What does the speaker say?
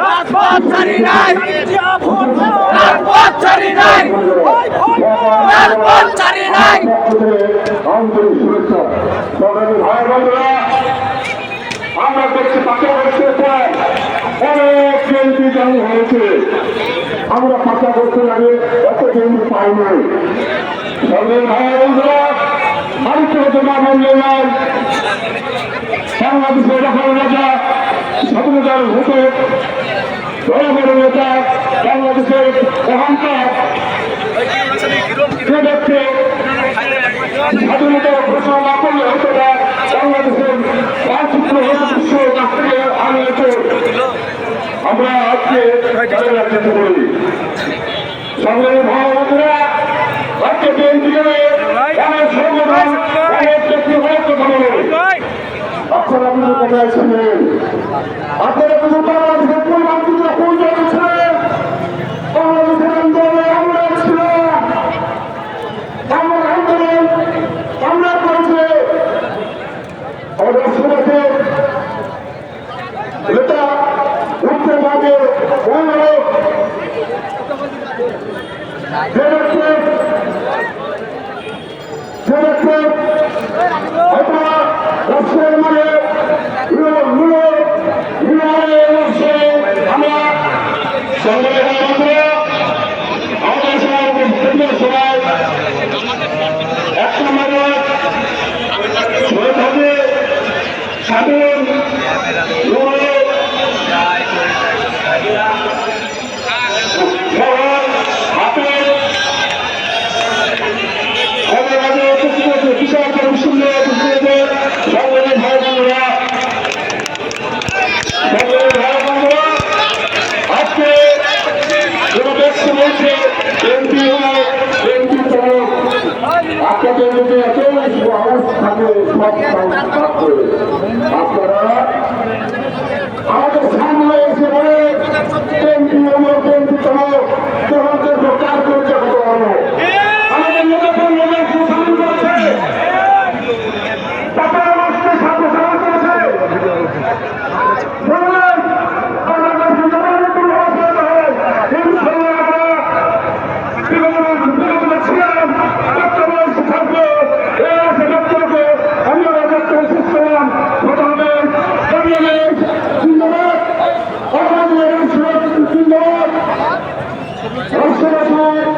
রাজপথ ছাড়ি নাই রাজপথ ছাড়ি নাই রাজপথ ছাড়ি নাই আন্তরিক শুভেচ্ছা সংগ্রামী ভাই বন্ধুরা আমরা দেখছি পাকা করতে অনেক কেন্দ্রী করতে লাগে এত পাই নাই ভাই নাই বাংলাদেশের রাজা স্বাধীনতার ভূতে বড় বড় নেতা বাংলাদেশের অহংকার সে ব্যক্তি স্বাধীনতা ঘোষণা না করলে হতো না বাংলাদেশের মানচিত্র হতো বিশ্ব কাছ থেকে আমরা আজকে তাদের করি সংগ্রামী আজকে বিএনপি করে এমন সংগঠন অনেক কথা বলে। কোথায় ছিলেন আপনারা কিন্তু বাংলাদেশের পূর্বাঞ্চলে কোন জায়গায় ছিলেন বাংলাদেশের আন্দোলনে আমরা ছিলাম আমরা আন্দোলন আমরা করেছি আমাদের সুরক্ষে নেতা উত্তর ভাগে আপনারা রাষ্ট্রের মানে সংগ্রামী আপনাদের মধ্যে এত সাহস থাকে সব আপনারা আমার